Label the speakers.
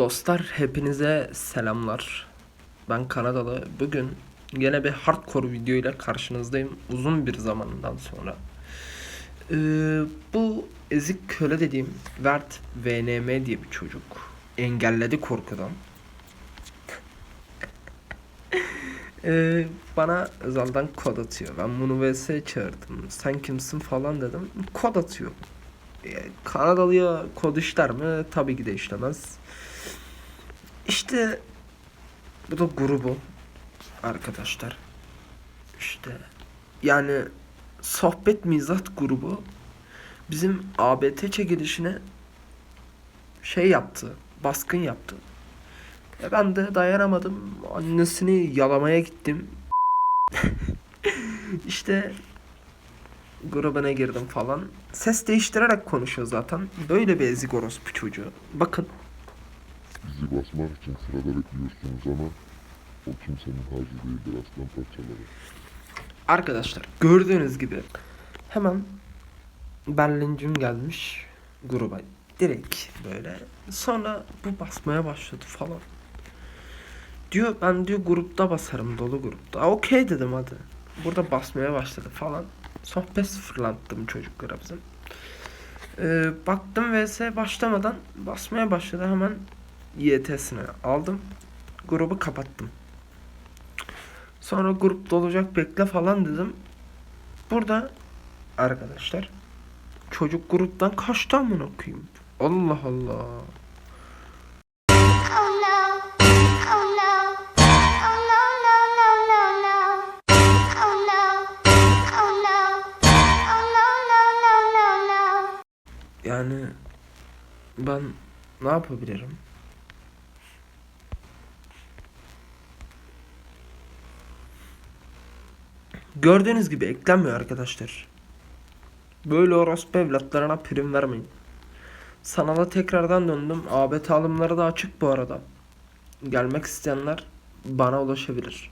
Speaker 1: Dostlar hepinize selamlar. Ben Kanadalı. Bugün yine bir hardcore video ile karşınızdayım. Uzun bir zamandan sonra. Ee, bu ezik köle dediğim Vert VNM diye bir çocuk. Engelledi korkudan. Ee, bana özelden kod atıyor. Ben bunu vs çağırdım. Sen kimsin falan dedim. Kod atıyor. Ee, Kanadalıya kod işler mi? Tabii ki de işlemez. İşte bu da grubu arkadaşlar. İşte yani sohbet mizah grubu bizim ABT çekilişine şey yaptı. Baskın yaptı. E ben de dayanamadım. Annesini yalamaya gittim. işte grubuna girdim falan. Ses değiştirerek konuşuyor zaten. Böyle bir ezik orospu çocuğu. Bakın
Speaker 2: Bizi basmak için sırada bekliyorsunuz ama o kimsenin harcı değildir aslan parçaları.
Speaker 1: Arkadaşlar gördüğünüz gibi hemen Berlincim gelmiş gruba direkt böyle sonra bu basmaya başladı falan. Diyor ben diyor grupta basarım dolu grupta. "Aa, Okey dedim hadi. Burada basmaya başladı falan. Sohbet sıfırlattım çocuklara bizim. Ee, baktım vs başlamadan basmaya başladı hemen YT'sine aldım. Grubu kapattım. Sonra grup dolacak bekle falan dedim. Burada arkadaşlar çocuk gruptan kaçtı amına koyayım. Allah Allah.
Speaker 3: Oh no. Oh no.
Speaker 1: Gördüğünüz gibi eklenmiyor arkadaşlar. Böyle orospu evlatlarına prim vermeyin. Sanala tekrardan döndüm. ABT alımları da açık bu arada. Gelmek isteyenler bana ulaşabilir.